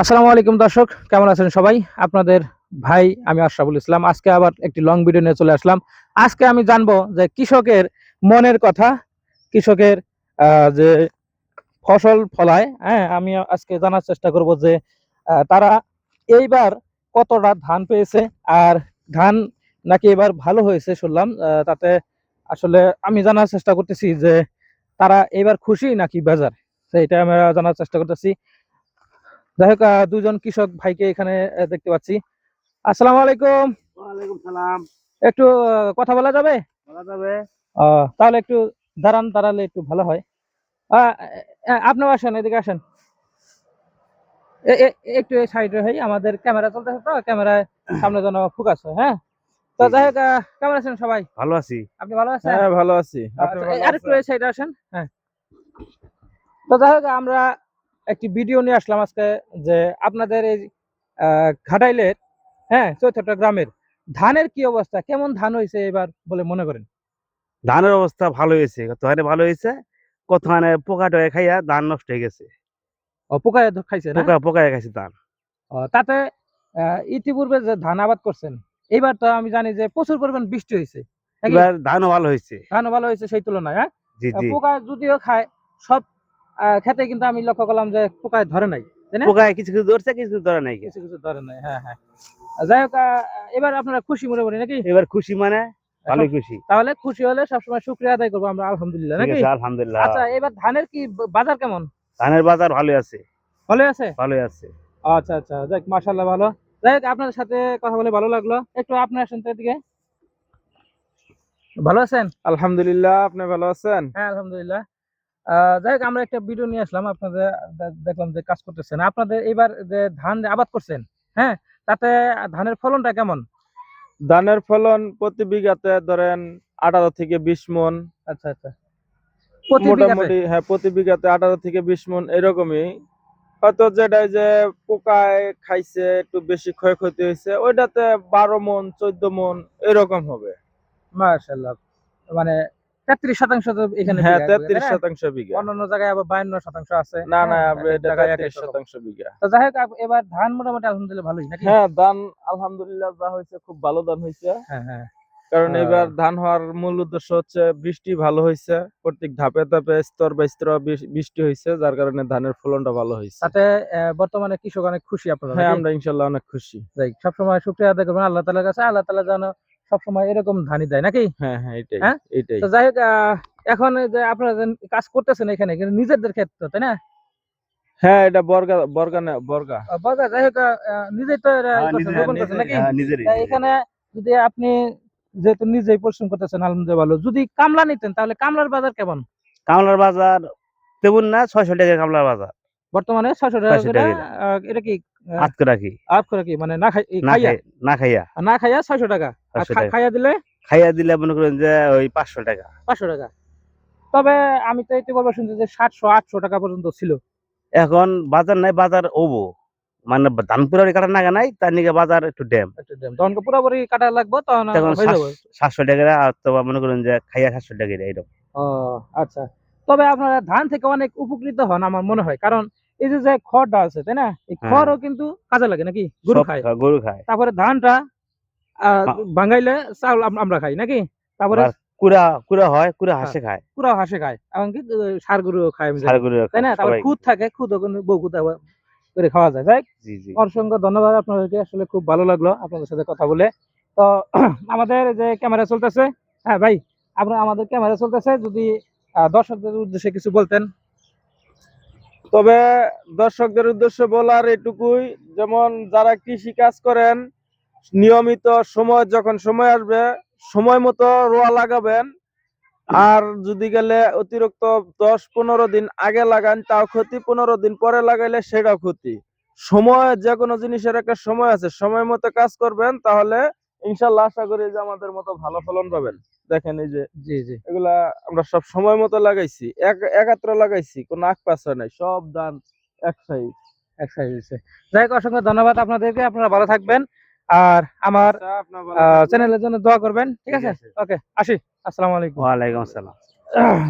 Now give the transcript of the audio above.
আসসালামু আলাইকুম দর্শক, কেমন আছেন সবাই? আপনাদের ভাই আমি আশরাফুল ইসলাম। আজকে আবার একটি লং ভিডিও নিয়ে চলে আসলাম। আজকে আমি জানব যে কৃষকের মনের কথা, কৃষকের যে ফসল ফলায় হ্যাঁ আমি আজকে জানার চেষ্টা করব যে তারা এইবার কতটা ধান পেয়েছে আর ধান নাকি এবার ভালো হয়েছে শুনলাম তাতে আসলে আমি জানার চেষ্টা করতেছি যে তারা এবার খুশি নাকি বেজার? সেটা আমরা জানার চেষ্টা করতেছি। যাই হোক দুজন কৃষক ভাইকে এখানে দেখতে পাচ্ছি। আসসালামু আলাইকুম। ওয়ালাইকুম সালাম। একটু কথা বলা যাবে? বলা যাবে। তাহলে একটু দাঁড়ান দাঁড়ালে একটু ভালো হয়। আহ, আসেন এদিকে আসেন। একটু সাইডে হই আমাদের ক্যামেরা চলতেছে তো ক্যামেরায় সামনে যেন ফোকাস হয় হ্যাঁ? তো যাই হোক কেমন আছেন সবাই? ভালো আছি। আপনি ভালো আছেন? হ্যাঁ ভালো আছি। আপনি আচ্ছা, আর একটু সাইডে আসেন হ্যাঁ। তো যাই হোক আমরা একটি ভিডিও নিয়ে আসলাম আজকে যে আপনাদের এই ঘাটাইলের হ্যাঁ চৌথটা গ্রামের ধানের কি অবস্থা? কেমন ধান হয়েছে এবার বলে মনে করেন? ধানের অবস্থা ভালো হয়েছে কত হারে ভালো হয়েছে কত হানে পোকা টয়ে খাইয়া ধান নষ্ট হয়ে গেছে। ও, পোকায় খাইছে পোকা পোকায় খাইছে ধান। তাতে আহ, ইতিপূর্বে যে ধান আবাদ করছেন এবার তো আমি জানি যে প্রচুর পরিমাণ বৃষ্টি হয়েছে। এবার ধানও ভালো হয়েছে। ধানও ভালো হয়েছে সেই তুলনায় হ্যাঁ? জি জি। পোকা যদিও খায় সব খেতে কিন্তু আমি লক্ষ্য করলাম যে পোকায় ধরে নাই পোকায় কিছু কিছু ধরছে কিছু কিছু ধরে নাই কিছু কিছু ধরে নাই হ্যাঁ হ্যাঁ। যাই হোক এবার আপনারা খুশি মোটামুটি নাকি? এবার খুশি মানে? ভালোই খুশি। তাহলে খুশি হলে সবসময় শুক্রিয়া আদায় করব আমরা আলহামদুলিল্লাহ নাকি? আলহামদুলিল্লাহ। আচ্ছা এবার ধানের কি বাজার কেমন? ধানের বাজার ভালোই আছে। ভালো আছে? ভালোই আছে। আচ্ছা আচ্ছা যাক মাশাল্লাহ ভালো। যাই হোক আপনার সাথে কথা বলে ভালো লাগল। একটু আপনি আসেন তো এদিকে। ভালো আছেন? আলহামদুলিল্লাহ আপনি ভালো আছেন? হ্যাঁ আলহামদুলিল্লাহ। যাই হোক আমরা একটা ভিডিও নিয়ে আসলাম আপনাদের দেখলাম যে কাজ করতেছেন। আপনাদের এবার যে ধান আবাদ করছেন হ্যাঁ তাতে ধানের ফলনটা কেমন? ধানের ফলন প্রতি বিঘাতে ধরেন আঠারো থেকে বিশ মন। আচ্ছা আচ্ছা। মোটামুটি হ্যাঁ প্রতি বিঘাতে আঠারো থেকে বিশ মন এরকমই। হয়তো যেটা যে পোকায় খাইছে একটু বেশি ক্ষয়ক্ষতি হয়েছে ওইটাতে বারো মন চোদ্দ মন এরকম হবে। মাশাআল্লাহ। মানে তেত্রিশ শতাংশ তো এখানে হ্যাঁ তেত্রিশ শতাংশ বিঘা। অন্যান্য জায়গায় আবার বায়ান্ন শতাংশ আছে। না না হ্যাঁ, তেত্রিশ শতাংশ। বিঘা। তো যাই হোক এবার ধান মোটামুটি আলহামদুলিল্লাহ ভালোই নাকি? হ্যাঁ ধান আলহামদুলিল্লাহ যা হয়েছে খুব ভালো ধান হয়েছে। হ্যাঁ হ্যাঁ। কারণ এবার ধান হওয়ার মূল উদ্দেশ্য হচ্ছে বৃষ্টি ভালো হয়েছে প্রত্যেক ধাপে ধাপে স্তর বাই স্তর বৃষ্টি হয়েছে যার কারণে ধানের ফলনটা ভালো হয়েছে। তাতে বর্তমানে কৃষক অনেক খুশি আপনারা হ্যাঁ আমরা ইনশাল্লাহ অনেক খুশি। যাই সবসময় শুক্রিয়া আদায় করবেন আল্লাহ তালার কাছে আল্লাহ তালা যেন সবসময় এরকম ধানই দেয় নাকি? হ্যাঁ হ্যাঁ এটাই হ্যাঁ? এটাই। তো যাই হোক আহ, এখন যে আপনারা কাজ করতেছেন এখানে কিন্তু নিজেদের ক্ষেত্রে তাই না? হ্যাঁ এটা বর্গা বর্গা না বর্গা। বলতে যাই হোক আহ, নিজেই তো করছেন নাকি? হ্যাঁ, এখানে যদি আপনি যেহেতু নিজেই পরিশ্রম করতেছেন আলহামদুলিল্লাহ ভালো। যদি কামলা নিতেন তাহলে কামলার বাজার কেমন? কামলার বাজার তেমন না ছয়শো টাকা কামলার বাজার। বর্তমানে ছয়শো টাকা করে এটা কি রাখি করে মানে না খাই না খাইয়া? না খাইয়া। না খাইয়া ছয়শো টাকা। আর 500। খাইয়া দিলে? খাইয়া দিলে মনে করেন যে ওই পাঁচশো টাকা। পাঁচশো টাকা। তবে আমি তো এতে বলব শুনছি যে সাতশো আটশো টাকা পর্যন্ত ছিল। এখন বাজার নাই বাজার ওবো। মানে ধান কাটা নাগা নাই তার নিকে বাজার একটু ড্যাম। তখন পুরোপুরি কাটা লাগবে তখন সাতশো টাকা অথবা মনে করেন যে খাইয়া সাতশো টাকা এইরকম। ও আচ্ছা। তবে আপনারা ধান থেকে অনেক উপকৃত হন আমার মনে হয়। কারণ এই যে যে খড়টা আছে তাই না? এই হ্যাঁ। খড়ও কিন্তু কাজে লাগে নাকি? গরু খায়। গরু খায়। তারপরে ধানটা ভাঙাইলে চাউল আমরা খাই নাকি? তারপরে কুড়া কুড়া হয় কুড়া হাসে খায়। পুরো হাঁসে খায়। এমনকি ষাঁড় গরু খায় সার গরু তাই না? তারপরে খুদ থাকে খুদও কিন্তু বউ খুদ করে খাওয়া যায়। জি অসংখ্য ধন্যবাদ আপনাদেরকে আসলে খুব ভালো লাগল আপনাদের সাথে কথা বলে। তো আমাদের যে ক্যামেরা চলতেছে হ্যাঁ ভাই আপনার আমাদের ক্যামেরা চলতেছে যদি দর্শকদের উদ্দেশ্যে কিছু বলতেন। তবে দর্শকদের উদ্দেশ্যে বলার এটুকুই, যেমন যারা কৃষি কাজ করেন, নিয়মিত সময়, যখন সময় আসবে, সময় মতো রোয়া লাগাবেন। আর যদি গেলে অতিরিক্ত দশ পনেরো দিন আগে লাগান, তাও ক্ষতি, পনেরো দিন পরে লাগাইলে সেটাও ক্ষতি। সময় যে কোনো জিনিসের একটা সময় আছে, সময় মতো কাজ করবেন, তাহলে ইনশাল্লাহ আশা করি যে আমাদের মতো ভালো ফলন পাবেন। দেখেন এই যে জি জি। এগুলা আমরা সব সময় মতো লাগাইছি এক একাত্র লাগাইছি কোনো আগ পাশা নাই সব ধান এক সাইজ এক সাইজ হয়েছে যাই হোক অসংখ্য ধন্যবাদ আপনাদেরকে আপনারা ভালো থাকবেন। আর আমার চ্যানেলের জন্য দোয়া করবেন ঠিক আছে। ওকে আসি আসসালামু আলাইকুম। ওয়ালাইকুম আসসালাম।